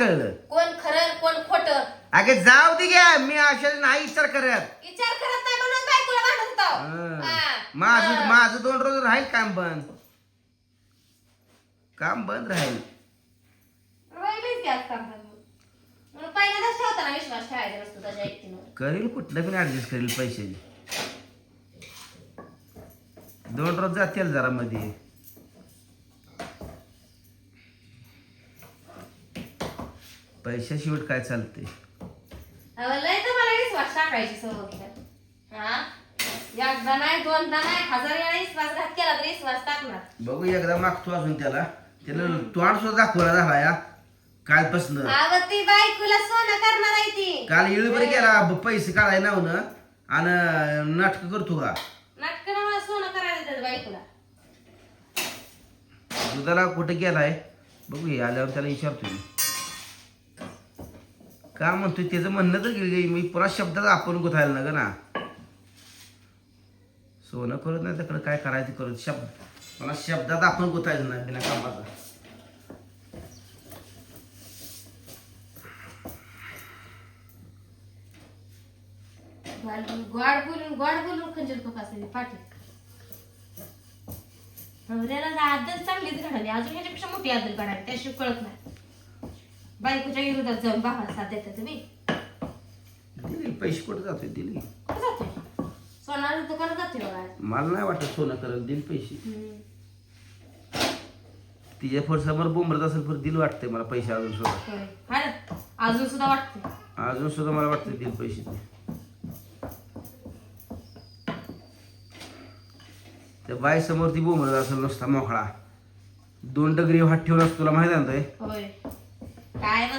कळलं? कोण खरं कोण खोट? अगे जाऊ दे घ्या. मी अशा नाही विचार करत. विचार करत नाही म्हणून बायकोला भांडत होतो. हं. माझं. माझं दोन रोज राहील काम बंद. काम बंद राहील. राहिलीच की आज काम बंद. म्हणून पहिल्यांदाच ठेवताना विश्वास ठेवायचा नसतो त्याच्या एकटीवर. करेल कुठलं पण ऍडजस्ट करेल पैसे. दोन रोज जातील जरा मध्ये. पैशा शेवट काय चालते अहो, लय तर मला विश्वास टाकायची सवय हा? एकदा नाही दोनदा नाही हजार वेळा विश्वास घात केला तर विश्वास टाकणार. बघू एकदा मागतो अजून त्याला. त्याला तोंड सुद्धा दाखवला झाला या कालपासून. अगं ती बायकोला सोनं करणार आहे ती. काल इळभर गेला ब- पैसे काढाय नावनं आणि नाटक करतो का? नाटकं मला सोनं करायला बायकोला. दुधाला कुठे गेलाय? बघू हे आल्यावर त्याला विचारतो मी. का म्हणतोय? त्याचं म्हणणं तर गेली मी पुन्हा शब्दात आपण गुथायला ना ग ना. सोनं करत नाही त्याकडे काय करायचं करत शब्द. मला शब्दात आपण गुतायचं नाही बिना कामाचा. गोड बोलून गोड बोलून खंजर तो कसं पाठी. नवऱ्याला आदल चांगलीच घडाली अजून ह्याच्यापेक्षा मोठी आदल घडाली त्याशिवाय कळत नाही. बायकोच्या विरोधात जाऊन भावाला साथ देता तुम्ही? दिली पैसे कुठे जातोय? दिली. कुठं जातोय? सोनार दुकानात जातोय बघा मला नाही वाटत सोनं करत दिली पैसे. हम्म. तिच्या फोड समोर बोंबरत असेल तर दिल वाटतंय मला पैसे अजून सुद्धा. होय. हा ना? अजून सुद्धा वाटतंय? अजून सुद्धा मला वाटतं दिल पैसे. ते त्या बाई समोर ती बोंबरत असेल नुसता मोकळा. दोन डगरी हात ठेवून असतो तुला माहिती आहे ना ते? होय. काय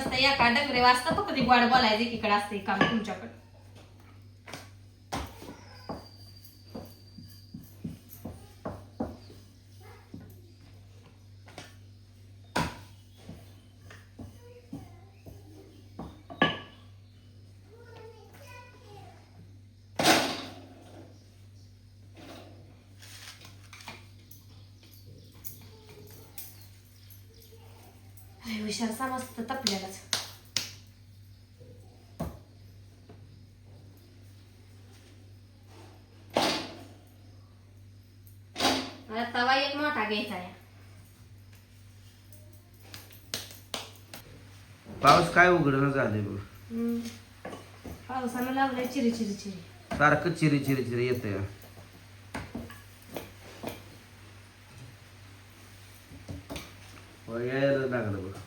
नसतं एका डगरे वाजता फक्त ती गोड बोलायचं एकीकडे असते काम तुमच्याकडे. हुशार समजत तपल्यालाच मला तवा एक मोठा घ्यायचा आहे. पाऊस काय उघडणं झालंय बघ. हम्म. पावसानं लावलंय चिरी चिरी चिरी. सारखं चिरी चिरी चिरी येतंय. यायला लागलं बघ.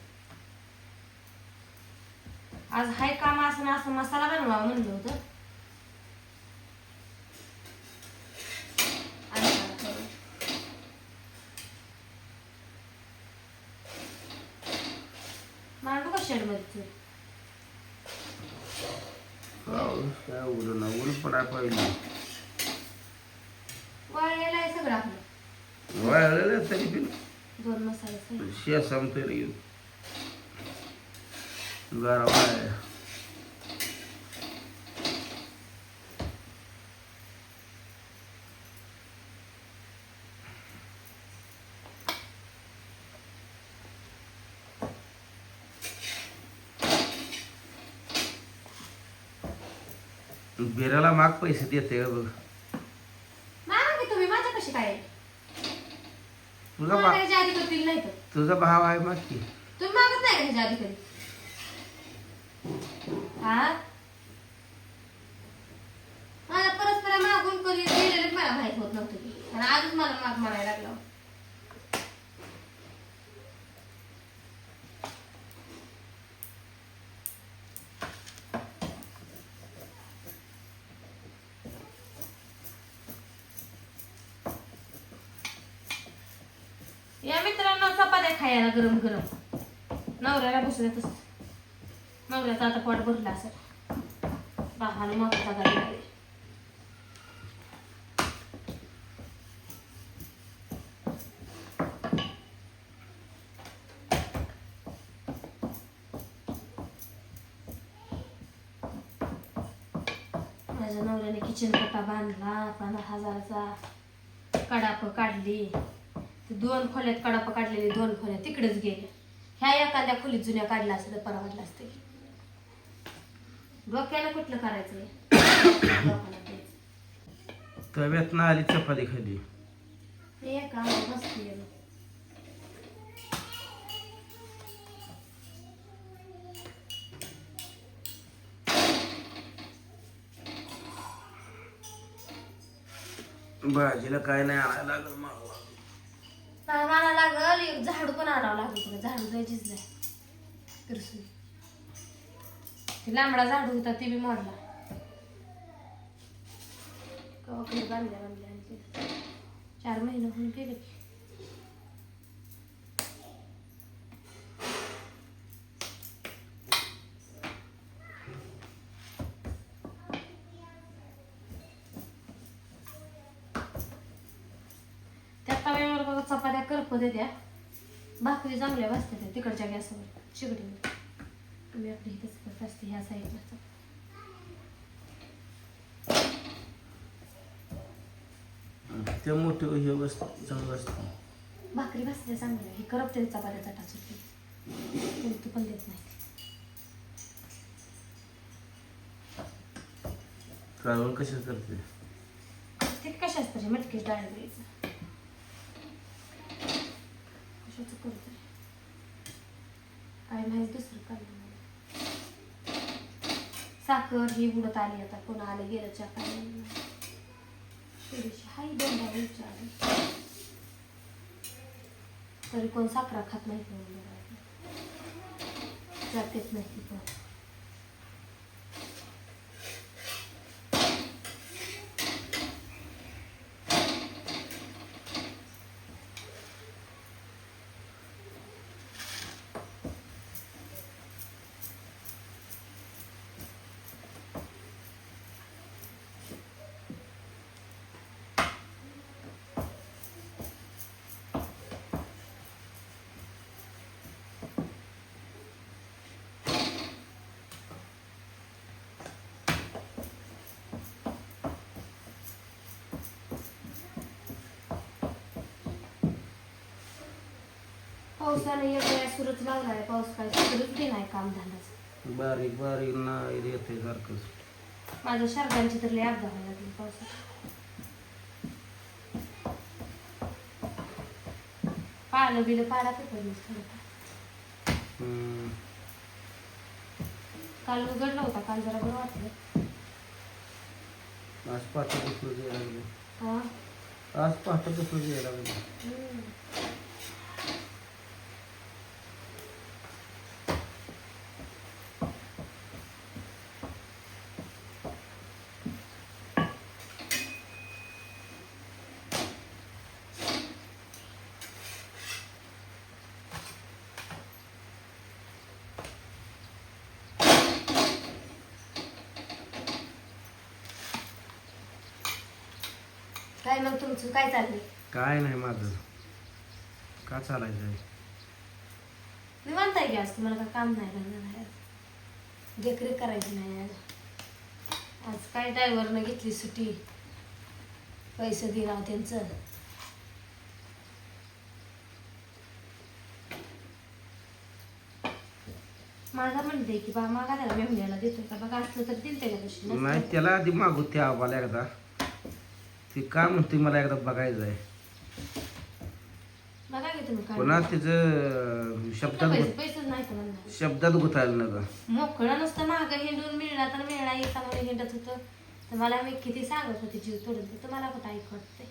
आज हाय काम असं असं मसाला बनवा म्हणलं होतं? मांडू का शेडमध्ये पाऊस काय उघडणं ऊन पडाय पाहिजे वाळलेलं आहे सगळं आपलं. वाळलेलं तरी पण दोन मसाले सगळे. शिया संपतोय रे येऊन. आहे बिराला माग पैसे देते बघ मागा की तुम्ही माझ्या कशी काय तुझा बा ह्याच्या आधी करतील नाही तर. तुझा भाव आहे माग की. तुम्ही मागत नाही का आधी कधी? हा मला परस्पर मागून कधी दिलेलं मला माहीत होत नव्हतं. आणि आजच मला माग मारायला लागला या मित्रांनो चपात्या खायला गरम गरम. नवऱ्याला बसल्या तस नवऱ्याचा आता पोट भरला असेल. बाहाने मोठा गाडी माझ्या नवऱ्याने किचन कट्टा बांधला पंधरा हजाराचा कडाप काढली. दोन खोल्यात कडाप काढलेले दोन खोल्या तिकडेच गेले ह्या एखाद्या खोलीत जुन्या काढला असतं तर परवडलं असतं डोक्याला कुठलं करायचं. तव्यात आली चपाती खाली ते. भाजीला काय नाही आणायला लागलं मला मला लागल एक झाडू पण आणावं लागलं तुला झाडू नाही. ते लांबडा झाडू होता ते बी मोडला. बांधल्या बांधल्या आणि चार महिने होऊन गेले करपत येत्या भाकरी चांगल्या बसतात त्या तिकडच्या गॅसवर शिगडीवर तुम्ही आपली इथंच करत असते ह्या साईडला ते मोठं हे बसत चांगलं असतं भाकरी भाजल्या चांगल्या. हे करपते चपात्या चटा सुटते तू पण देत नाही. काढून कशा करते ते कशाच तरी मटकीच डाळ द्यायचं. कशाचं करतोय. काय माहिती दुसरं काय साखर ही उडत आली आता कोण आलं गेलं चहा थोडीशी हाय दोन विचार विचारली. तरी कोण साखरा खात नाही म्हणून जातेच नाही पण. पावसाने एक वेळा सुरत लागलाय पाऊस काय बी नाही काम धंदाच बारीक बारीक नाही येते सारखंच माझ्या शारदांची तर लय अपघात व्हायला लागली पावसात. पाहिलं बिलं थोडं हम्म. काल उघडला होता काल जरा बरं वाटलं. आज पहाटे कसं यायला लागलं. हा? आज पहाटे कसं यायला लागलं. हम्म. काय मग तुमचं? काय चाललंय? काय नाही माझं. का चालायचं आहे निवांत आहे की आज? तुम्हाला काय काम नाही नाही आज? देखरेख करायची नाही आज. आज काय ड्रायव्हरनं घेतली सुट्टी? पैसे दिला त्यांचं. माझा म्हणते की बा मागा त्याला मेहुण्याला देतोय का? बघा असलं तर दिल त्याच्या पैसे नाही त्याला आधी मागू ते आम्हाला एकदा. ते का म्हणते मला एकदा बघायचं आहे. बघा की तुम्ही काय पुन्हा तिचं शब्दात पैसे गुत- पैसेच नाही तर म्हणणार? शब्दात गुतायला नका. मोकळं नुसतं महाग हिंडून मिळणार तर मिळणार येता मला हिंडत होतं. तर मला मी किती सांगत होते जीव तोडून तर तुम्हाला कुठं ऐकत वाटते